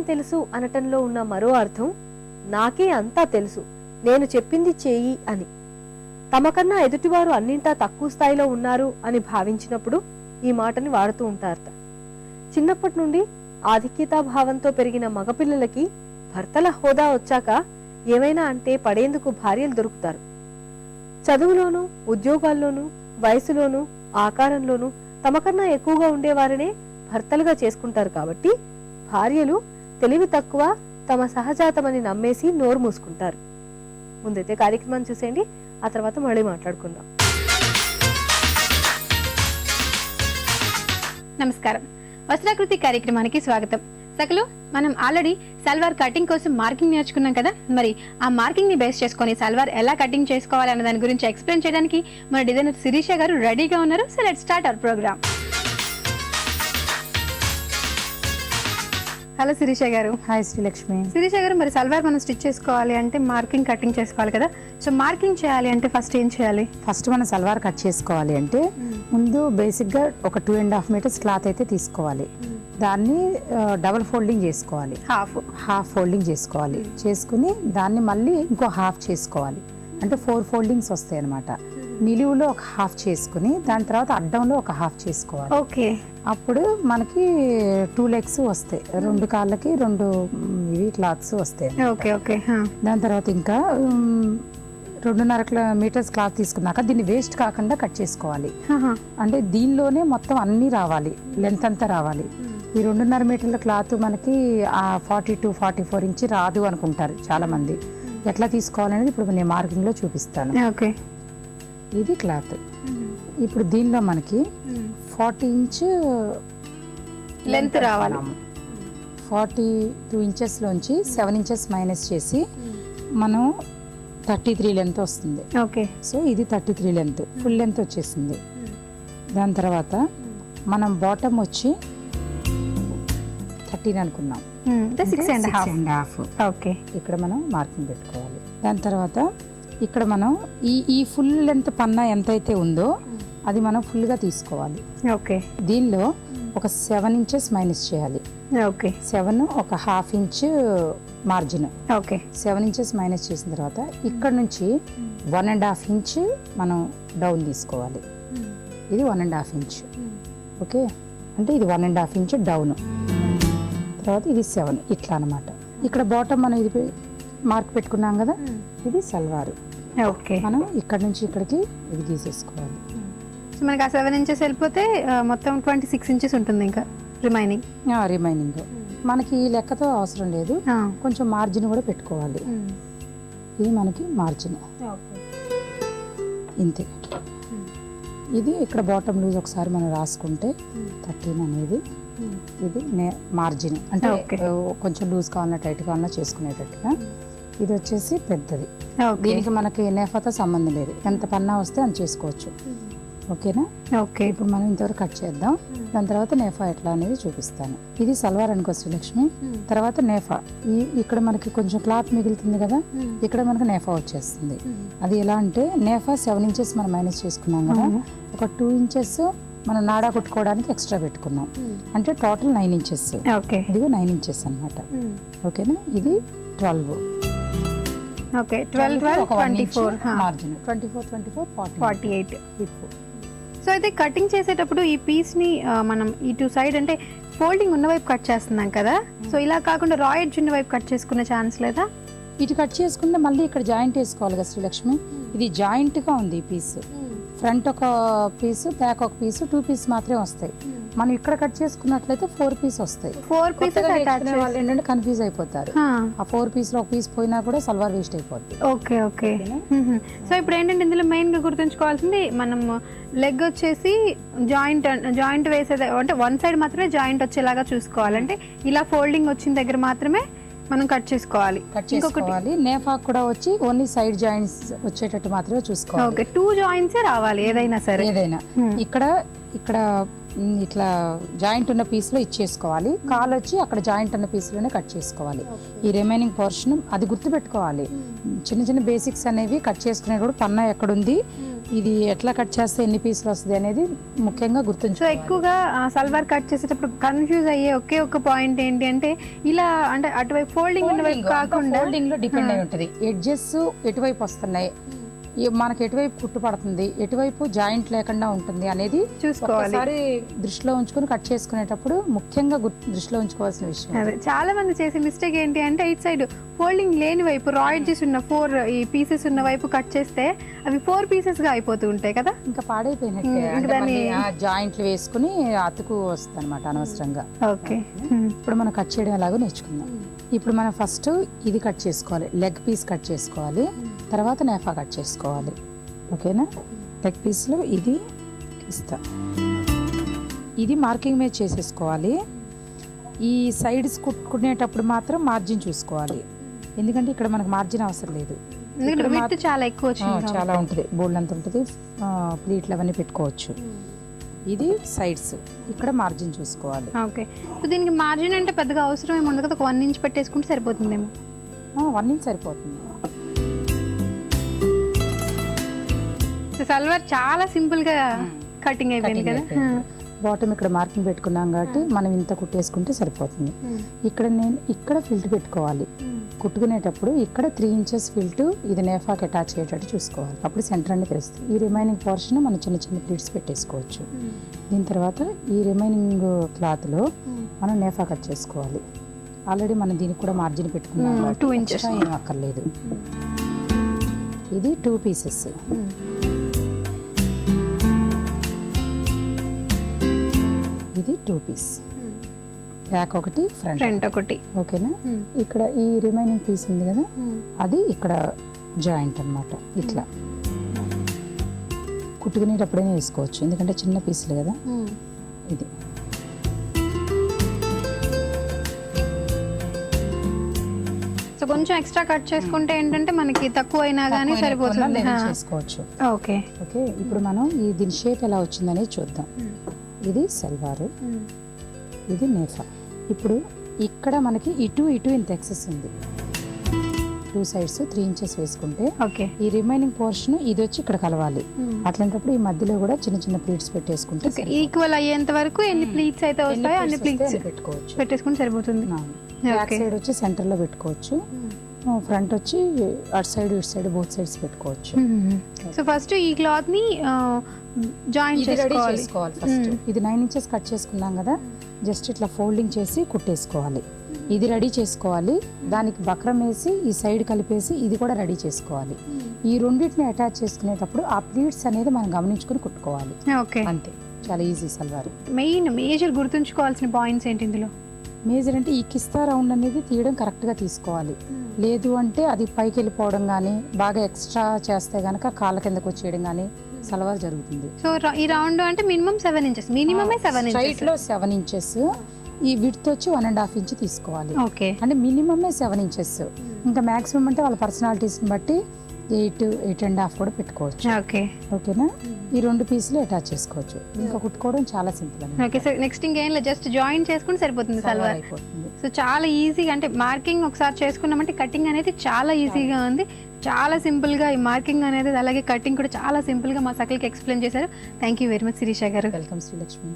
విషయం తెలుసు అనటంలో ఉన్న మరో అర్థం నాకే అంతా తెలుసు నేను చెప్పింది చేయి అని. తమకన్నా ఎదుటివారు అన్నింటా తక్కువ స్థాయిలో ఉన్నారు అని భావించినప్పుడు ఈ మాటని వాడుతూ ఉంటారట. చిన్నప్పటి నుండి ఆధిక్యతా భావంతో పెరిగిన మగపిల్లలకి భర్తల హోదా వచ్చాక ఏమైనా అంటే పడేందుకు భార్యలు దొరుకుతారు. చదువులోనూ ఉద్యోగాల్లోనూ వయసులోనూ ఆకారంలోనూ తమకన్నా ఎక్కువగా ఉండేవారినే భర్తలుగా చేసుకుంటారు కాబట్టి భార్యలు తెలివి తక్కువ తమ సహజాతమని నమ్మేసి నోరు మూసుకుంటారు. ముందైతే కార్యక్రమాన్ని చూసేయండి ఆ తర్వాత మళ్ళీ మాట్లాడుకుందాం. నమస్కారం. వస్త్రాకృతి కార్యక్రమానికి స్వాగతం. సకలు మనం ఆల్రెడీ సల్వార్ కటింగ్ కోసం మార్కింగ్ నేర్చుకున్నాం కదా? మరి ఆ మార్కింగ్ని బేస్ చేసుకొని సల్వార్ ఎలా కటింగ్ చేసుకోవాలి అన్న దాని గురించి ఎక్స్ప్లెయిన్ చేయడానికి మన డిజైనర్ శిరీష గారు రెడీగా ఉన్నారు. So let start our programme hello Sirisha garu. Hi Srilakshmi. Sirisha గారు మరి సల్వార్ మనం స్టిచ్ చేసుకోవాలి అంటే మార్కింగ్ కటింగ్ చేసుకోవాలి కదా. సో మార్కింగ్ చేయాలి అంటే ఫస్ట్ ఏం చేయాలి? ఫస్ట్ మనం సల్వార్ కట్ చేసుకోవాలి అంటే ముందు బేసిక్గా ఒక two and half metres cloth అయితే తీసుకోవాలి. దాన్ని డబల్ ఫోల్డింగ్ చేసుకోవాలి. హాఫ్ హాఫ్ ఫోల్డింగ్ చేసుకోవాలి. చేసుకుని దాన్ని మళ్ళీ ఇంకో హాఫ్ చేసుకోవాలి. అంటే ఫోర్ ఫోల్డింగ్స్ వస్తాయి అనమాట నిలువులో ఒక హాఫ్ చేసుకుని దాని తర్వాత అడ్డంలో ఒక హాఫ్ చేసుకోవాలి. ఓకే. అప్పుడు మనకి టూ లెగ్స్ వస్తాయి. రెండు కాళ్ళకి రెండు ఇవి క్లాత్స్ వస్తాయి ఓకే ఓకే దాని తర్వాత ఇంకా రెండున్నర మీటర్స్ క్లాత్ తీసుకున్నాక దీన్ని వేస్ట్ కాకుండా కట్ చేసుకోవాలి. అంటే దీనిలోనే మొత్తం అన్నీ రావాలి. లెంత్ అంతా రావాలి. ఈ రెండున్నర మీటర్ల క్లాత్ మనకి ఆ forty two forty four inch రాదు అనుకుంటారు చాలా మంది ఎట్లా తీసుకోవాలనేది ఇప్పుడు నేను మార్కింగ్లో చూపిస్తాను. ఓకే. ఇది క్లాత్. ఇప్పుడు దీనిలో మనకి ఫార్టీ ఇంచ్ Length రావాలి. ఫార్టీ టూ ఇంచెస్లోంచి సెవెన్ ఇంచెస్ మైనస్ చేసి మనం థర్టీ త్రీ లెంత్ వస్తుంది. ఓకే. సో ఇది thirty three length full length వచ్చేసింది. దాని తర్వాత మనం బాటమ్ వచ్చి థర్టీన్ అనుకున్నాం. Six and half okay. ఇక్కడ మనం మార్కింగ్ పెట్టుకోవాలి. దాని తర్వాత ఇక్కడ మనం ఈ ఈ ఫుల్ లెంత్ పన్నా ఎంతైతే ఉందో అది మనం ఫుల్గా తీసుకోవాలి. ఓకే. దీనిలో ఒక సెవెన్ ఇంచెస్ మైనస్ చేయాలి. ఓకే. సెవెన్ ఒక half inch margin okay. Seven inches minus చేసిన తర్వాత ఇక్కడ నుంచి వన్ అండ్ హాఫ్ ఇంచ్ మనం డౌన్ తీసుకోవాలి. ఇది one and half inch okay? అంటే ఇది one and half inch down తర్వాత ఇది సెవెన్ ఇట్లా అనమాట ఇక్కడ బాటమ్ మనం ఇది మార్క్ పెట్టుకున్నాం కదా? ఇది సల్వారు. ఓకే. మనం ఇక్కడ నుంచి ఇక్కడికి ఇది గీసేసుకోవాలి. సో మనకి ఆ సెవెన్ ఇంచెస్ వెళ్ళిపోతే మొత్తం ట్వంటీ సిక్స్ ఇంచెస్ ఉంటుంది ఇంకా రిమైనింగ్. రిమైనింగ్. మనకి ఈ లెక్కతో అవసరం లేదు. కొంచెం మార్జిన్ కూడా పెట్టుకోవాలి. ఇది మనకి మార్జిన్. ఇంతే. ఇది ఇక్కడ బాటమ్ లూజ్ ఒకసారి మనం రాసుకుంటే థర్టీన్ అనేది ఇది మార్జిన్. అంటే కొంచెం లూజ్ కావాలన్నా టైట్ కావాలన్నా చేసుకునేటట్టుగా. ఇది వచ్చేసి పెద్దది. దీనికి మనకి నేఫాతో సంబంధం లేదు. ఎంత పన్నా వస్తే అంత చేసుకోవచ్చు. ఓకేనా? ఓకే. ఇప్పుడు మనం ఇంతవరకు కట్ చేద్దాం. దాని తర్వాత నేఫా ఎట్లా అనేది చూపిస్తాను. ఇది సల్వార్ అనుకో శ్రీలక్ష్మి. తర్వాత నేఫా. ఈ ఇక్కడ మనకి కొంచెం క్లాత్ మిగులుతుంది కదా? ఇక్కడ మనకి నేఫా వచ్చేస్తుంది. అది ఎలా అంటే నేఫా సెవెన్ ఇంచెస్ మనం మైనస్ చేసుకున్నాం కదా? ఒక టూ ఇంచెస్ మనం నాడా కుట్టుకోవడానికి ఎక్స్ట్రా పెట్టుకున్నాం. అంటే టోటల్ నైన్ ఇంచెస్. ఓకే. ఇదిగో నైన్ ఇంచెస్ అన్నమాట. ఓకేనా? ఇది twelve. Okay twelve twelve twenty four margin twenty four twenty four forty forty eight so అయితే కటింగ్ చేసేటప్పుడు ఈ పీస్ని ఆ, మనం ఇటు సైడ్ అంటే ఫోల్డింగ్ ఉన్న వైపు కట్ చేస్తున్నాం కదా. సో ఇలా కాకుండా రా ఎడ్జ్ ఉన్న వైపు కట్ చేసుకునే ఛాన్స్ లేదా? ఇటు కట్ చేసుకుంటే మళ్ళీ ఇక్కడ జాయింట్ వేసుకోవాలి కదా శ్రీలక్ష్మి. ఇది జాయింట్గా ఉంది ఈ పీస్ ఫ్రంట్ ఒక పీస్ బ్యాక్ ఒక పీస్ టూ పీస్ మాత్రమే వస్తాయి. మనం ఇక్కడ కట్ చేసుకున్నట్లయితే ఫోర్ పీస్ వస్తాయి. ఫోర్ పీసెస్ నేర్చుకునే వాళ్ళు ఏంటంటే కన్ఫ్యూజ్ అయిపోతారు. ఆ ఫోర్ పీస్లో ఒక పీస్ పోయినా కూడా సల్వార్ వేస్ట్ అయిపోద్ది. Okay okay. సో ఇప్పుడు ఏంటంటే ఇందులో మెయిన్గా గుర్తుంచుకోవాల్సింది మనం లెగ్ వచ్చేసి జాయింట్ జాయింట్ వేసేది అంటే వన్ సైడ్ మాత్రమే జాయింట్ వచ్చేలాగా చూసుకోవాలి అంటే ఇలా ఫోల్డింగ్ వచ్చిన దగ్గర మాత్రమే మనం కట్ చేసుకోవాలి. కట్ చేసుకోవాలి. నేఫాక్ కూడా వచ్చి ఓన్లీ సైడ్ జాయింట్స్ వచ్చేటట్టు మాత్రమే చూసుకోవాలి. ఓకే టూ జాయింట్స్ రావాలి ఏదైనా సరే. ఏదైనా. ఇక్కడ ఇక్కడ ఇట్లా జాయింట్ ఉన్న పీస్లో ఇచ్చేసుకోవాలి. కాలు వచ్చి అక్కడ జాయింట్ ఉన్న పీస్లోనే కట్ చేసుకోవాలి. ఈ రిమైనింగ్ పోర్షన్ అది గుర్తుపెట్టుకోవాలి. చిన్న చిన్న బేసిక్స్ అనేవి కట్ చేసుకునేటప్పుడు పన్నా ఎక్కడుంది? ఇది ఎట్లా కట్ చేస్తే ఎన్ని పీసులు వస్తుంది అనేది ముఖ్యంగా సో గుర్తుంచుకోవాలి ఎక్కువగా సల్వార్ కట్ చేసేటప్పుడు కన్ఫ్యూజ్ అయ్యే ఒకే ఒక పాయింట్ ఏంటి అంటే ఇలా అంటే అటువైపు ఫోల్డింగ్ ఉన్న వైపు కాకుండా ఫోల్డింగ్లో డిపెండ్ అయి ఉంటుంది. ఎడ్జెస్ ఎటువైపు వస్తున్నాయి? మనకి ఎటువైపు కుట్టు పడుతుంది ఎటువైపు జాయింట్ లేకుండా ఉంటుంది అనేది చూసుకోవాలి. ఒకసారి దృష్టిలో ఉంచుకొని కట్ చేసుకునేటప్పుడు ముఖ్యంగా దృష్టిలో ఉంచుకోవాల్సిన విషయం అదే. చాలా మంది చేసే మిస్టేక్ ఏంటి అంటే ఇట్ సైడ్ ఫోల్డింగ్ లేని వైపు రాయిడ్జెస్ ఉన్న ఫోర్ ఈ పీసెస్ ఉన్న వైపు కట్ చేస్తే అవి ఫోర్ పీసెస్గా అయిపోతూ ఉంటాయి కదా? ఇంకా పాడైపోయినట్టే జాయింట్లు వేసుకుని అతుకు వస్తుంది అనమాట అనవసరంగా. ఓకే. ఇప్పుడు మనం కట్ చేయడం ఎలాగో నేర్చుకుందాం. ఇప్పుడు మనం ఫస్ట్ ఇది కట్ చేసుకోవాలి. లెగ్ పీస్ కట్ చేసుకోవాలి. తర్వాత నేఫా కట్ చేసుకోవాలి. ఓకేనా లెగ్ పీస్లో ఇది ఇస్తా. ఇది మార్కింగ్ మీద చేసేసుకోవాలి. ఈ సైడ్స్ కుట్టుకునేటప్పుడు మాత్రం మార్జిన్ చూసుకోవాలి. ఎందుకంటే ఇక్కడ మనకు మార్జిన్ అవసరం లేదు. చాలా ఎక్కువ. చాలా ఉంటుంది. బోల్డ్ అంత ఉంటుంది. ప్లీట్లు అవన్నీ పెట్టుకోవచ్చు. ఇది సైడ్స్ ఇక్కడ మార్జిన్ చూసుకోవాలి. ఓకే సో దీనికి మార్జిన్ అంటే పెద్దగా అవసరం ఏమి ఉండదు కదా? ఒక వన్ ఇంచ్ పెట్టేసుకుంటే సరిపోతుందేమో. వన్ ఇంచ్ సరిపోతుంది. సల్వార్ చాలా సింపుల్గా కటింగ్ అయిపోయింది కదా? బాటమ్ ఇక్కడ మార్కింగ్ పెట్టుకున్నాం కాబట్టి మనం ఇంత కుట్టేసుకుంటే సరిపోతుంది. ఇక్కడ నేను ఇక్కడ ఫిల్ట్ పెట్టుకోవాలి. కుట్టుకునేటప్పుడు ఇక్కడ త్రీ ఇంచెస్ ఫిల్ట్ ఇది నేఫాకి అటాచ్ అయ్యేటట్టు చూసుకోవాలి. అప్పుడు సెంటర్ అనేది తెలుస్తుంది. ఈ రిమైనింగ్ పోర్షన్ మనం చిన్న చిన్న ప్లీట్స్ పెట్టేసుకోవచ్చు. దీని తర్వాత ఈ రిమైనింగ్ క్లాత్లో మనం నేఫా కట్ చేసుకోవాలి. ఆల్రెడీ మనం దీనికి కూడా మార్జిన్ పెట్టుకున్నాం Hmm, inches. extra ఏం అక్కర్లేదు. ఇది టూ పీసెస్ ఇది టూ పీస్ బ్యాక్ ఒకటి ఫ్రంట్ ఫ్రంట్ ఒకటి. ఓకేనా ఇక్కడ ఈ రిమైనింగ్ పీస్ ఉంది కదా? అది ఇక్కడ జాయింట్ అన్నమాట ఇట్లా. కుట్టుకునేటప్పుడైనా వేసుకోవచ్చు ఎందుకంటే చిన్న పీసులు కదా? ఇది. సో కొంచెం ఎక్స్ట్రా కట్ చేసుకుంటే ఏంటంటే మనకి తక్కువ అయినా కానీ సరిపోతుంది. చేసుకోవచ్చు. ఓకే ఓకే ఇప్పుడు మనం ఈ దీని షేప్ ఎలా వచ్చిందనేది చూద్దాం. ఇది సల్వారు. ఇది నేఫా. ఇప్పుడు ఇక్కడ మనకి ఇటు ఇటు ఇంత ఎక్సెస్ ఉంది. టూ సైడ్స్ త్రీ ఇంచెస్ వేసుకుంటే ఓకే. ఈ రిమైనింగ్ పోర్షన్ ఇది వచ్చి ఇక్కడ కలవాలి. అట్లాంటప్పుడు ఈ మధ్యలో కూడా చిన్న చిన్న ప్లీట్స్ పెట్టేసుకుంటే. ఈక్వల్ అయ్యేంత వరకు ఎన్ని ప్లీట్స్ అయితే వస్తాయో అన్ని ప్లీట్స్ పెట్టుకోవచ్చు. పెట్టేసుకుంటే సరిపోతుంది. సైడ్ వచ్చి సెంటర్లో పెట్టుకోవచ్చు ఫ్రంట్ వచ్చి అటు సైడ్ ఇటు సైడ్ బోత్ సైడ్స్ పెట్టుకోవచ్చు. సో ఫస్ట్ ఈ క్లాత్ని జాయిన్ చేసుకోవాలి. ఫస్ట్ ఇది నైన్ ఇంచెస్ కట్ చేసుకున్నాం కదా జస్ట్ ఇట్లా ఫోల్డింగ్ చేసి కుట్టేసుకోవాలి. ఇది రెడీ చేసుకోవాలి. దానికి బక్రం వేసి ఈ సైడ్ కలిపేసి ఇది కూడా రెడీ చేసుకోవాలి. ఈ రెండింటిని అటాచ్ చేసుకునేటప్పుడు ఆ ప్లీట్స్ అనేది మనం గమనించుకుని కుట్టుకోవాలి. ఓకే. అంతే. చాలా ఈజీ సల్వార్. మెయిన్ మేజర్ గుర్తుంచుకోవాల్సిన పాయింట్స్ ఏంటి ఇందులో? మేజర్ అంటే ఈ కిస్తా రౌండ్ అనేది తీయడం కరెక్ట్గా తీసుకోవాలి. లేదు అంటే అది పైకి వెళ్ళిపోవడం కానీ బాగా ఎక్స్ట్రా చేస్తే గనక కాళ్ళ కిందకు వచ్చేయడం కానీ సలవార్ జరుగుతుంది. సో ఈ రౌండ్ అంటే మినిమం సెవెన్ ఇంచెస్ మినిమమే సెవెన్ ఇంచెస్. లో సెవెన్ ఇంచెస్ ఈ విడ్త్ వచ్చి వన్ అండ్ హాఫ్ ఇంచ్ తీసుకోవాలి. ఓకే. అంటే మినిమమే సెవెన్ ఇంచెస్. ఇంకా మాక్సిమం అంటే వాళ్ళ పర్సనాలిటీస్ని బట్టి ఎయిట్ ఎయిట్ అండ్ హాఫ్ కూడా పెట్టుకోవచ్చు. ఓకే. ఓకేనా? ఈ రెండు పీసులు అటాచ్ చేసుకోవచ్చు. ఇంకా కుట్టుకోవడం చాలా సింపుల్ అండి ఓకే సో నెక్స్ట్ ఇంకేం లేదు జస్ట్ జాయిన్ చేసుకుంటే సరిపోతుంది సల్వార్ అయిపోతుంది. సో చాలా ఈజీగా అంటే మార్కింగ్ ఒకసారి చేసుకున్నామంటే కటింగ్ అనేది చాలా ఈజీగా ఉంది. చాలా సింపుల్గా ఈ మార్కింగ్ అనేది అలాగే కటింగ్ కూడా చాలా సింపుల్గా మా సకల్కి ఎక్స్ప్లెయిన్ చేశారు. Thank you very much Sirisha garu. Welcome Srilakshmi